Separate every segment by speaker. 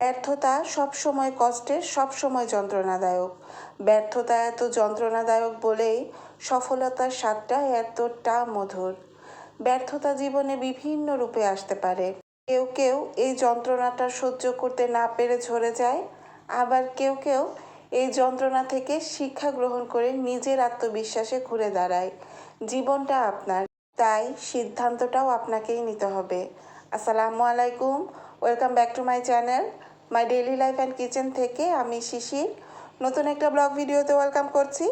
Speaker 1: ব্যর্থতা সবসময় কষ্টের সবসময় যন্ত্রণাদায়ক। ব্যর্থতা এত যন্ত্রণাদায়ক বলেই সফলতার স্বাদটা এতটা মধুর। ব্যর্থতা জীবনে বিভিন্ন রূপে আসতে পারে। কেউ কেউ এই যন্ত্রণাটা সহ্য করতে না পেরে ঝরে যায়, আবার কেউ কেউ এই যন্ত্রণা থেকে শিক্ষা গ্রহণ করে নিজের আত্মবিশ্বাসে ঘুরে দাঁড়ায়। জীবনটা আপনার, তাই সিদ্ধান্তটাও আপনাকেই নিতে হবে। আসসালামু আলাইকুম, welcome back to my channel. My daily life and kitchen থেকে আমি শিশির। নতুন একটা ব্লগ ভিডিওতে ওয়েলকাম করছি।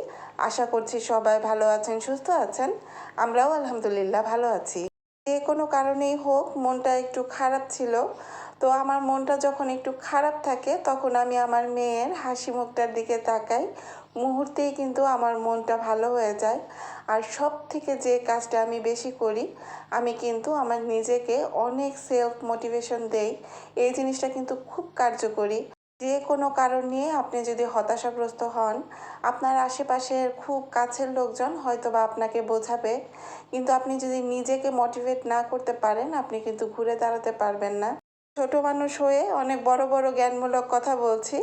Speaker 1: আশা করছি সবাই ভালো আছেন, সুস্থ আছেন। আমরাও আলহামদুলিল্লাহ ভালো আছি। যে কোনো কারণেই হোক, মনটা একটু খারাপ ছিল। তো আমার মনটা যখন একটু খারাপ থাকে, তখন আমি আমার মেয়ের হাসি মুখটার দিকে তাকাই। মুহূর্তেই কিন্তু আমার মনটা ভালো হয়ে যায়। আর সব থেকে যে কাজটা আমি বেশি করি, আমি কিন্তু আমার নিজেকে অনেক সেলফ মোটিভেশন দেই। এই জিনিসটা কিন্তু খুব কার্যকরী। যে কোনো কারণ নিয়ে আপনি যদি হতাশাগ্রস্ত হন, আপনার আশেপাশের খুব কাছের লোকজন হয়তো বা আপনাকে বোঝাবে। কিন্তু আপনি যদি নিজেকে মোটিভেট না করতে পারেন, আপনি কিন্তু ঘুরে দাঁড়াতে পারবেন না। ছোট মানুষ হয়ে অনেক বড় বড় জ্ঞানমূলক কথা বলছি,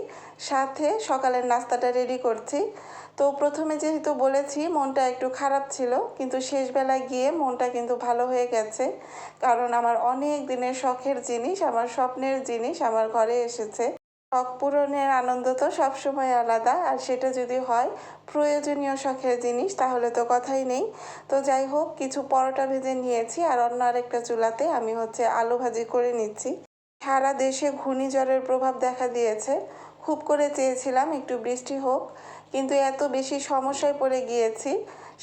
Speaker 1: সাথে সকালের নাস্তাটা রেডি করছি। তো প্রথমে যেহেতু বলেছি, মনটা একটু খারাপ ছিল, কিন্তু শেষবেলায় গিয়ে মনটা কিন্তু ভালো হয়ে গেছে। কারণ আমার অনেক দিনের শখের জিনিস, আমার স্বপ্নের জিনিস আমার ঘরে এসেছে। শখ পূরণের আনন্দ তো সবসময় আলাদা, আর সেটা যদি হয় প্রয়োজনীয় শখের জিনিস, তাহলে তো কথাই নেই। তো যাই হোক, কিছু পরোটা ভেজে নিয়েছি, আর অন্য আরেকটা চুলাতে আমি হচ্ছে আলু ভাজি করে নিচ্ছি। সারা দেশে ঘূর্ণিঝড়ের প্রভাব দেখা দিয়েছে। খুব করে চেয়েছিলাম একটু বৃষ্টি হোক, কিন্তু এত বেশি সমস্যায় পড়ে গিয়েছি।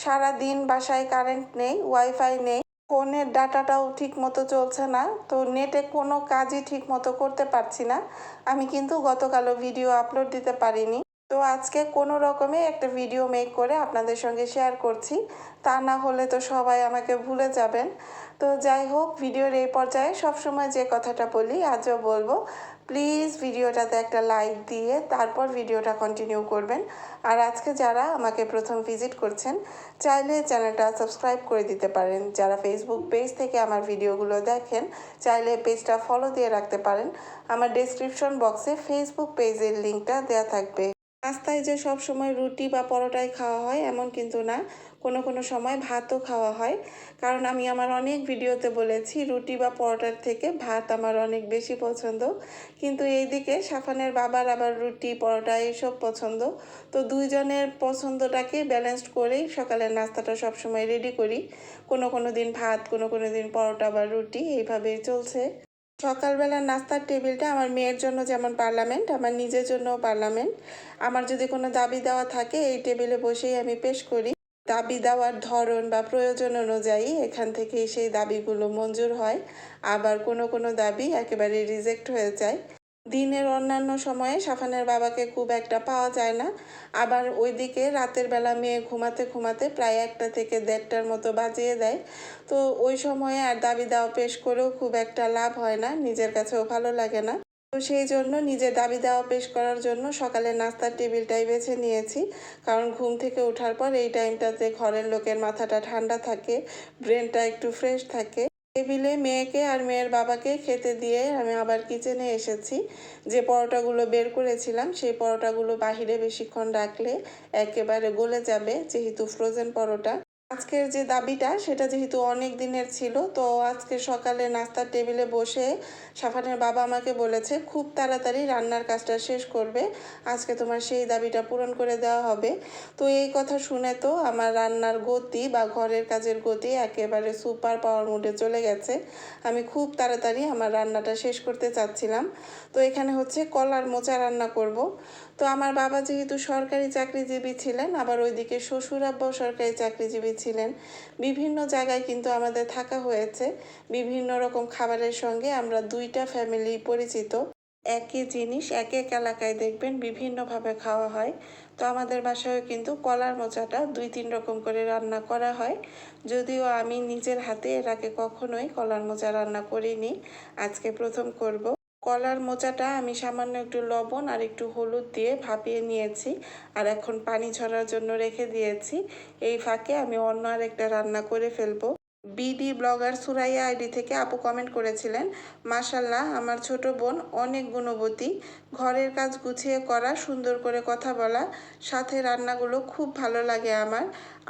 Speaker 1: সারা দিন বাসায় কারেন্ট নেই, ওয়াইফাই নেই, ফোনের ডাটাটাও ঠিক মতো চলছে না, তো নেটে কোনো কাজই ঠিক মতো করতে পারছি না। আমি কিন্তু গতকালও ভিডিও আপলোড দিতে পারিনি। তো আজকে কোনো রকমে একটা ভিডিও মেক করে আপনাদের সঙ্গে শেয়ার করছি। তা না হলে তো সবাই আমাকে ভুলে যাবেন। তো যাই হোক, ভিডিওর এই পর্যায়ে সবসময় যে কথাটা বলি, আজও বলব প্লিজ ভিডিওটাতে একটা লাইক দিয়ে তারপর ভিডিওটা কন্টিনিউ করবেন। আর আজকে যারা আমাকে প্রথম ভিজিট করছেন, চাইলে চ্যানেলটা সাবস্ক্রাইব করে দিতে পারেন। যারা ফেসবুক পেজ থেকে আমার ভিডিওগুলো দেখেন, চাইলে পেজটা ফলো দিয়ে রাখতে পারেন। আমার ডেসক্রিপশন বক্সে ফেসবুক পেজের লিঙ্কটা দেওয়া থাকবে। রাস্তায় যে সব সময় রুটি বা পরোটাই খাওয়া হয়, এমন কিন্তু না। কোনো কোনো সময় ভাতও খাওয়া হয়। কারণ আমি আমার অনেক ভিডিওতে বলেছি, রুটি বা পরোটার থেকে ভাত আমার অনেক বেশি পছন্দ। কিন্তু এইদিকে সাফানের বাবার আবার রুটি, পরোটা এইসব পছন্দ। তো দুইজনের পছন্দটাকে ব্যালেন্সড করেই সকালের নাস্তাটা সবসময় রেডি করি। কোনো কোনো দিন ভাত, কোনো কোনো দিন পরোটা বা রুটি, এইভাবেই চলছে। সকালবেলার নাস্তার টেবিলটা আমার মেয়ের জন্য যেমন পার্লামেন্ট, আমার নিজের জন্যও পার্লামেন্ট। আমার যদি কোনো দাবি দেওয়া থাকে, এই টেবিলে বসেই আমি পেশ করি। দাবি দেওয়ার ধরন বা প্রয়োজন অনুযায়ী এখান থেকে সেই দাবিগুলো মঞ্জুর হয়। আবার কোনো কোনো দাবি একেবারে রিজেক্ট হয়ে যায়। দিনের অন্যান্য সময়ে সাফানের বাবাকে খুব একটা পাওয়া যায় না। আবার ওইদিকে রাতের বেলা মেয়ে ঘুমাতে ঘুমাতে প্রায় একটা থেকে দেড়টার মতো বাজিয়ে দেয়। তো ওই সময়ে আর দাবি দেওয়া পেশ করেও খুব একটা লাভ হয় না। নিজের কাছেও ভালো লাগে না। তো সেই জন্য নিজের দাবি দেওয়া পেশ করার জন্য সকালে নাস্তার টেবিলটাই বেছে নিয়েছি। কারণ ঘুম থেকে ওঠার পর এই টাইমটাতে ঘরের লোকের মাথাটা ঠান্ডা থাকে, ব্রেনটা একটু ফ্রেশ থাকে। টেবিলে মেয়েকে আর মেয়ের বাবাকে খেতে দিয়ে আমি আবার কিচেনে এসেছি। যে পরোটাগুলো বের করেছিলাম, সেই পরোটাগুলো বাহিরে বেশিক্ষণ রাখলে একেবারে গলে যাবে, যেহেতু ফ্রোজেন পরোটা। আজকের যে দাবিটা, সেটা যেহেতু অনেক দিনের ছিল, তো আজকে সকালে নাস্তার টেবিলে বসে সাফানের বাবা আমাকে বলেছে, খুব তাড়াতাড়ি রান্নার কাজটা শেষ করবে, আজকে তোমার সেই দাবিটা পূরণ করে দেওয়া হবে। তো এই কথা শুনে তো আমার রান্নার গতি বা ঘরের কাজের গতি একেবারে সুপার পাওয়ার মুডে চলে গেছে। আমি খুব তাড়াতাড়ি আমার রান্নাটা শেষ করতে চাচ্ছিলাম। তো এখানে হচ্ছে কলার মোচা রান্না করব। তো আমার বাবা যেহেতু সরকারি চাকরিজীবী ছিলেন, আবার ওইদিকে শ্বশুর আব্বাও সরকারি চাকরিজীবী ছিলেন। বিভিন্ন জায়গায় কিন্তু আমাদের থাকা হয়েছে। বিভিন্ন রকম খাবারের সঙ্গে আমরা দুইটা ফ্যামিলি পরিচিত। একই জিনিস এক এক এলাকায় দেখবেন বিভিন্নভাবে খাওয়া হয়। তো আমাদের বাসায়ও কিন্তু কলার মোচাটা দুই তিন রকম করে রান্না করা হয়। যদিও আমি নিজের হাতে এর আগে কখনোই কলার মোচা রান্না করিনি। আজকে প্রথম করব। কলার মোচাটা আমি সামান্য একটু লবণ আর একটু হলুদ দিয়ে ভাপিয়ে নিয়েছি আর এখন পানি ঝরার জন্য রেখে দিয়েছি। এই ফাঁকে আমি অন্য আর একটা রান্না করে ফেলব। বিডি ব্লগার সুরাইয়া আইডি থেকে আপু কমেন্ট করেছিলেন মাশাল্লাহ আমার ছোট বোন অনেক গুণবতী। ঘরের কাজ গুছিয়ে করা, সুন্দর করে কথা বলা, সাথে রান্নাগুলো খুব ভালো লাগে আমার।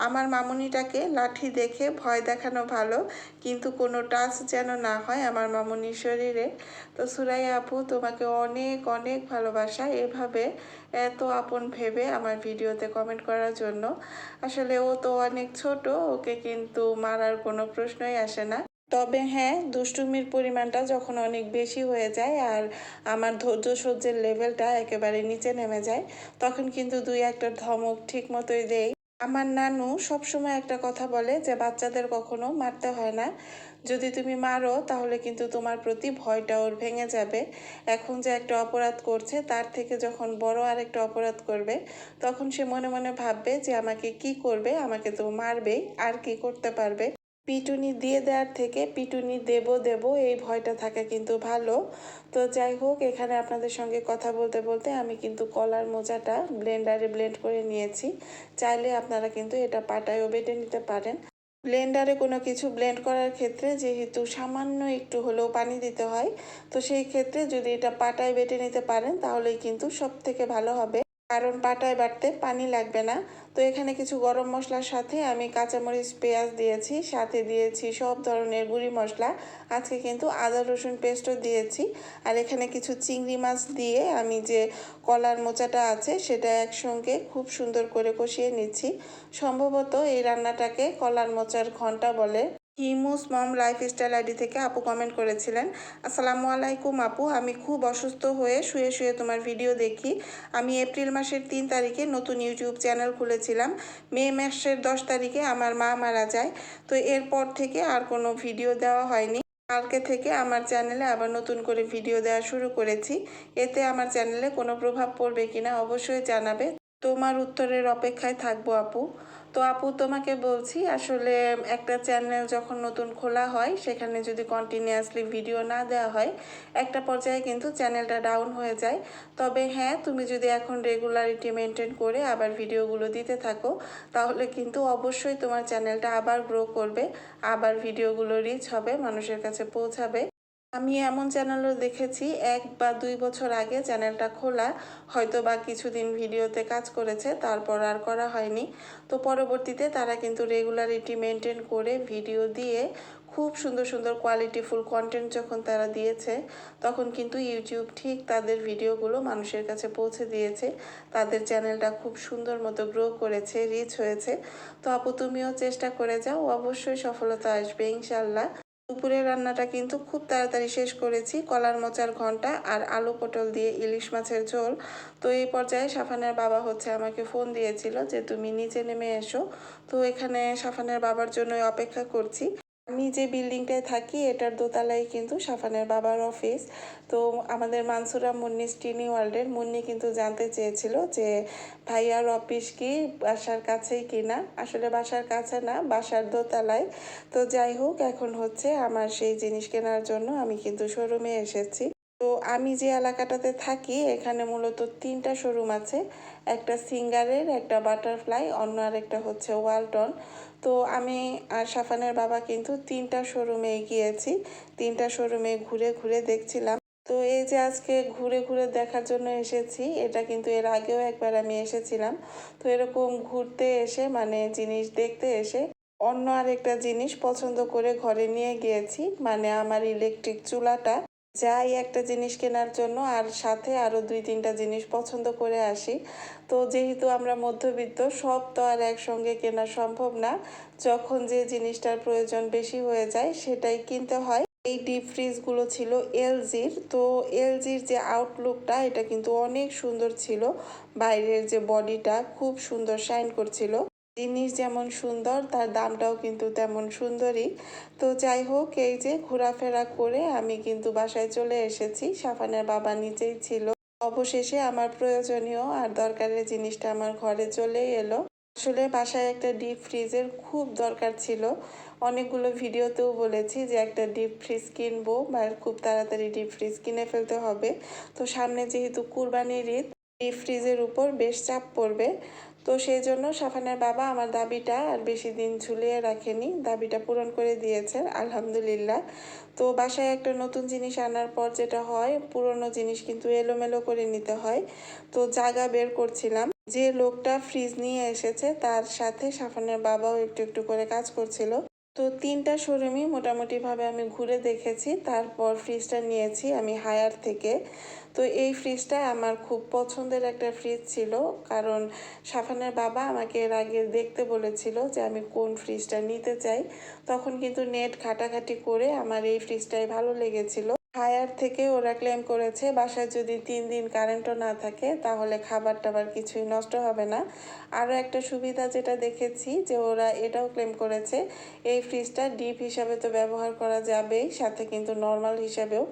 Speaker 1: আমার মামুনিটাকে লাঠি দেখে ভয় দেখানো ভালো, কিন্তু কোনো টাচ যেন না হয় আমার মামুনির শরীরে। তো সুরাইয়া আপু, তোমাকে অনেক অনেক ভালোবাসা। এভাবে এত আপন ভেবে আমার ভিডিওতে কমেন্ট করার জন্য। আসলে ও তো অনেক ছোট, ওকে কিন্তু মারার কোনো প্রশ্নই আসে না। তবে হ্যাঁ দুষ্টুমির পরিমাণটা যখন অনেক বেশি হয়ে যায় আর আমার ধৈর্য সহ্যের লেভেলটা একেবারে নিচে নেমে যায়, তখন কিন্তু দুই একটা ধমক ঠিক মতোই দেই। আমার নানু সবসময় একটা কথা বলে যে, বাচ্চাদের কখনো মারতে হয় না। যদি তুমি মারো, তাহলে কিন্তু তোমার প্রতি ভয়টা ওর ভেঙে যাবে। এখন যে একটা অপরাধ করছে, তার থেকে যখন বড় আর একটা অপরাধ করবে, তখন সে মনে মনে ভাববে যে, আমাকে কি করবে? আমাকে তো মারবেই, আর কি করতে পারবে? পিটুনি দিয়ে দেওয়ার থেকে পিটুনি দেব দেব, এই ভয়টা থাকা কিন্তু ভালো। তো যাই হোক, এখানে আপনাদের সঙ্গে কথা বলতে বলতে আমি কিন্তু কলার মোজাটা ব্লেন্ডারে ব্লেন্ড করে নিয়েছি। চাইলে আপনারা কিন্তু এটা পাটায়ও বেটে নিতে পারেন। ব্লেন্ডারে কোনো কিছু ব্লেন্ড করার ক্ষেত্রে যেহেতু সামান্য একটু হলেও পানি দিতে হয়, তো সেই ক্ষেত্রে যদি এটা পাটায় বেটে নিতে পারেন, তাহলেই কিন্তু সব থেকে ভালো হবে। কারণ পাটায় বাটতে পানি লাগবে না। তো এখানে কিছু গরম মশলার সাথে আমি কাঁচামরিচ, পেঁয়াজ দিয়েছি, সাথে দিয়েছি সব ধরনের গুঁড়ি মশলা। আজকে কিন্তু আদা, রসুন পেস্টও দিয়েছি। আর এখানে কিছু চিংড়ি মাছ দিয়ে আমি যে কলার মোচাটা আছে, সেটা একসঙ্গে খুব সুন্দর করে কষিয়ে নিচ্ছি। সম্ভবত এই রান্নাটাকে কলার মোচার ঘণ্টা বলে। হিমুস মম লাইফস্টাইল আইডি থেকে আপু কমেন্ট করেছিলেন। আসসালামু আলাইকুম আপু, আমি খুব অসুস্থ হয়ে শুয়ে শুয়ে তোমার ভিডিও দেখি। আমি এপ্রিল মাসের তিন তারিখে নতুন ইউটিউব চ্যানেল খুলেছিলাম। মে মাসের দশ তারিখে আমার মা মারা যায়। তো এরপর থেকে আর কোনো ভিডিও দেওয়া হয়নি। কালকে থেকে আমার চ্যানেলে আবার নতুন করে ভিডিও দেওয়া শুরু করেছি। এতে আমার চ্যানেলে কোনো প্রভাব পড়বে কিনা অবশ্যই জানাবে। তোমার উত্তরের অপেক্ষায় থাকব, আপু। তো, আপু, তোমাকে বলছি, আসলে একটা চ্যানেল যখন নতুন খোলা হয়, সেখানে যদি কন্টিনিউয়াসলি ভিডিও না দেওয়া হয়, একটা পর্যায়ে কিন্তু চ্যানেলটা ডাউন হয়ে যায়। তবে হ্যাঁ তুমি যদি এখন রেগুলারিটি মেনটেন করে আবার ভিডিওগুলো দিতে থাকো, তাহলে কিন্তু অবশ্যই তোমার চ্যানেলটা আবার গ্রো করবে, আবার ভিডিওগুলো রিচ হবে, মানুষের কাছে পৌঁছাবে। আমি এমন চ্যানেলও দেখেছি, এক বা দুই বছর আগে চ্যানেলটা খোলা হয়তো বা কিছুদিন ভিডিওতে কাজ করেছে, তারপর আর করা হয়নি। তো পরবর্তীতে তারা কিন্তু রেগুলারিটি মেনটেন করে ভিডিও দিয়ে খুব সুন্দর সুন্দর কোয়ালিটিফুল কন্টেন্ট যখন তারা দিয়েছে, তখন কিন্তু ইউটিউব ঠিক তাদের ভিডিওগুলো মানুষের কাছে পৌঁছে দিয়েছে। তাদের চ্যানেলটা খুব সুন্দর মতো গ্রো করেছে রিচ হয়েছে। তো আপু, তুমিও চেষ্টা করে যাও, অবশ্যই সফলতা আসবে ইনশাল্লাহ দুপুরের রান্নাটা কিন্তু খুব তাড়াতাড়ি শেষ করেছি, কলার মোচার ঘণ্টা আর আলু পটল দিয়ে ইলিশ মাছের ঝোল। তো এই পর্যায়ে সাফানের বাবা হচ্ছে আমাকে ফোন দিয়েছিল যে, তুমি নিচে নেমে এসো। তো এখানে সাফানের বাবার জন্যই অপেক্ষা করছি। আমি যে বিল্ডিংটায় থাকি, এটার দোতলায় কিন্তু সাফানের বাবার অফিস। তো আমাদের মানসুরা মুন্নি স্টিনি ওয়ার্ল্ডের। মুন্নি কিন্তু জানতে চেয়েছিল যে, ভাইয়ার অফিস কি, বাসার কাছেই কিনা আসলে বাসার কাছে না, বাসার দোতলায়। তো যাই হোক, এখন হচ্ছে আমার সেই জিনিস কেনার জন্য আমি কিন্তু শোরুমে এসেছি। তো আমি যে এলাকাটাতে থাকি, এখানে মূলত তিনটা শোরুম আছে। একটা সিঙ্গারের, একটা বাটারফ্লাই, অন্য আর একটা হচ্ছে ওয়ালটন। তো আমি আর সাফানের বাবা কিন্তু তিনটা শোরুমে গিয়েছি। তিনটা শোরুমে ঘুরে ঘুরে দেখছিলাম। তো এই যে আজকে ঘুরে ঘুরে দেখার জন্য এসেছি, এটা কিন্তু এর আগেও একবার আমি এসেছিলাম। তো এরকম ঘুরতে এসে মানে জিনিস দেখতে এসে, অন্য আরেকটা জিনিস পছন্দ করে ঘরে নিয়ে গিয়েছি। মানে আমার ইলেকট্রিক চুলাটা। যাই একটা জিনিস কেনার জন্য আর সাথে আরও দুই তিনটা জিনিস পছন্দ করে আসি। তো যেহেতু আমরা মধ্যবিত্ত, সব তো আর একসঙ্গে কেনা সম্ভব না। যখন যে জিনিসটার প্রয়োজন বেশি হয়ে যায়, সেটাই কিনতে হয়। এই ডিপ ফ্রিজগুলো ছিল এলজির। তো এলজির যে আউটলুকটা, এটা কিন্তু অনেক সুন্দর ছিল। বাইরের যে বডিটা খুব সুন্দর শাইন করছিল। জিনিস যেমন সুন্দর, তার দামটাও কিন্তু তেমন সুন্দরই। তো যাই হোক এই যে ঘোরাফেরা করে আমি কিন্তু বাসায় চলে এসেছি। সাফানের বাবা নিচেই ছিল। অবশেষে আমার প্রয়োজনীয় আর দরকারের জিনিসটা আমার ঘরে চলেই এলো। আসলে বাসায় একটা ডিপ ফ্রিজের খুব দরকার ছিল। অনেকগুলো ভিডিওতেও বলেছি যে একটা ডিপ ফ্রিজ কিনবো বা খুব তাড়াতাড়ি ডিপ ফ্রিজ কিনে ফেলতে হবে। তো সামনে যেহেতু কুরবানির ঈদ এই ফ্রিজের উপর বেশ চাপ পড়বে। তো সেই জন্য সাফানের বাবা আমার দাবিটা আর বেশি দিন ঝুলিয়ে রাখেনি। দাবিটা পূরণ করে দিয়েছেন, আলহামদুলিল্লাহ। তো বাসায় একটা নতুন জিনিস আনার পর যেটা হয়, পুরনো জিনিস কিন্তু এলোমেলো করে নিতে হয়। তো জায়গা বের করছিলাম। যে লোকটা ফ্রিজ নিয়ে এসেছে, তার সাথে সাফানের বাবাও একটু একটু করে কাজ করছিল। তো তিনটা শোরুমই মোটামুটিভাবে আমি ঘুরে দেখেছি, তারপর ফ্রিজটা নিয়েছি আমি হায়ার থেকে। তো এই ফ্রিজটা আমার খুব পছন্দের একটা ফ্রিজ ছিল, কারণ সাফানের বাবা আমাকে এর আগে দেখতে বলেছিল যে আমি কোন ফ্রিজটা নিতে চাই। তখন কিন্তু নেট ঘাটাঘাটি করে আমার এই ফ্রিজটাই ভালো লেগেছিল। হায়ার থেকে ওরা ক্লেম করেছে, বাসায় যদি তিন দিন কারেন্টও না থাকে, তাহলে খাবার টাবার কিছুই নষ্ট হবে না। আরও একটা সুবিধা যেটা দেখেছি যে ওরা এটাও ক্লেম করেছে, এই ফ্রিজটা ডিপ হিসাবে তো ব্যবহার করা যাবেই, সাথে কিন্তু নর্মাল হিসাবেও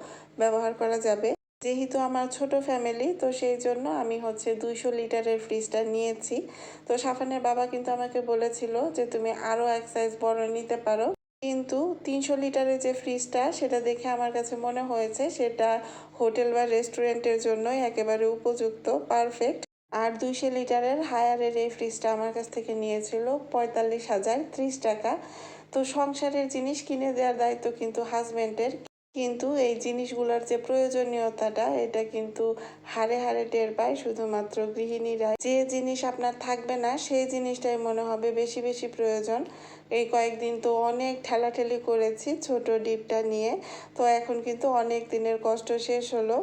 Speaker 1: ব্যবহার করা যাবে। যেহেতু আমার ছোট ফ্যামিলি, তো সেই জন্য আমি হচ্ছে দুইশো লিটারের ফ্রিজটা নিয়েছি। তো সাফানের বাবা কিন্তু আমাকে বলেছিল যে তুমি আরও এক সাইজ বড় নিতে পারো। কিন্তু তিনশো লিটারের যে ফ্রিজটা, সেটা দেখে আমার কাছে মনে হয়েছে সেটা হোটেল বা রেস্টুরেন্টের জন্যই একেবারে উপযুক্ত, পারফেক্ট। আর দুইশো লিটারের হায়ারের এই ফ্রিজটা আমার কাছ থেকে নিয়েছিল পঁয়তাল্লিশ হাজার ত্রিশ টাকা। তো সংসারের জিনিস কিনে দেওয়ার দায়িত্ব কিন্তু হাজব্যান্ডের। কিন্তু এই জিনিসগুলোর যে প্রয়োজনীয়তাটা, এটা কিন্তু হারে হারে টের পায় শুধুমাত্র গৃহিণীরা যে জিনিস আপনার থাকবে না, সেই জিনিসটাই মনে হবে বেশি বেশি প্রয়োজন। এই কয়েকদিন তো অনেক ঠেলাঠেলি করেছি ছোট ডিপটা নিয়ে, তো এখন কিন্তু অনেক দিনের কষ্ট শেষ হলো।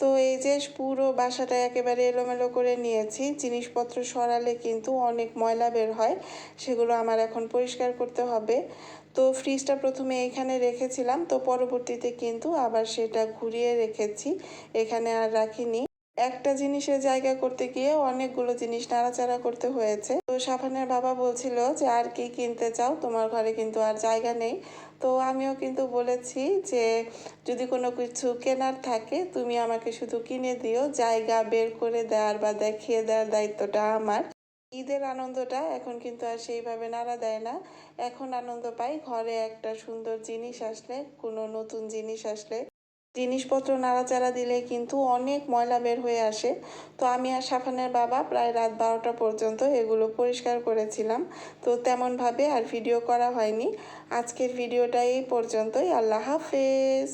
Speaker 1: তো এই যে পুরো বাসাটা একেবারে এলোমেলো করে নিয়েছি, জিনিসপত্র সরালে কিন্তু অনেক ময়লা বের হয়, সেগুলো আমার এখন পরিষ্কার করতে হবে। তো ফ্রিজটা প্রথমে এখানে রেখেছিলাম, তো পরবর্তীতে কিন্তু আবার সেটা ঘুরিয়ে রেখেছি, এখানে আর রাখিনি। একটা জিনিসের জায়গা করতে গিয়ে অনেকগুলো জিনিস নাড়াচাড়া করতে হয়েছে। তো সাফানের বাবা বলছিল যে, আর কি কিনতে চাও? তোমার ঘরে কিন্তু আর জায়গা নেই। তো আমিও কিন্তু বলেছি যে, যদি কোনো কিছু কেনার থাকে, তুমি আমাকে শুধু কিনে দিও। জায়গা বের করে দেওয়ার বা দেখিয়ে দেওয়ার দায়িত্বটা আমার। ঈদের আনন্দটা এখন কিন্তু আর সেইভাবে নাড়া দেয় না। এখন আনন্দ পাই ঘরে একটা সুন্দর জিনিস আসলে, কোনো নতুন জিনিস আসলে। জিনিসপত্র নাড়াচাড়া দিলে কিন্তু অনেক ময়লা বের হয়ে আসে। তো আমি আর সাফানের বাবা প্রায় রাত বারোটা পর্যন্ত এগুলো পরিষ্কার করেছিলাম। তো তেমনভাবে আর ভিডিও করা হয়নি। আজকের ভিডিওটা এই পর্যন্তই। আল্লাহ হাফেজ।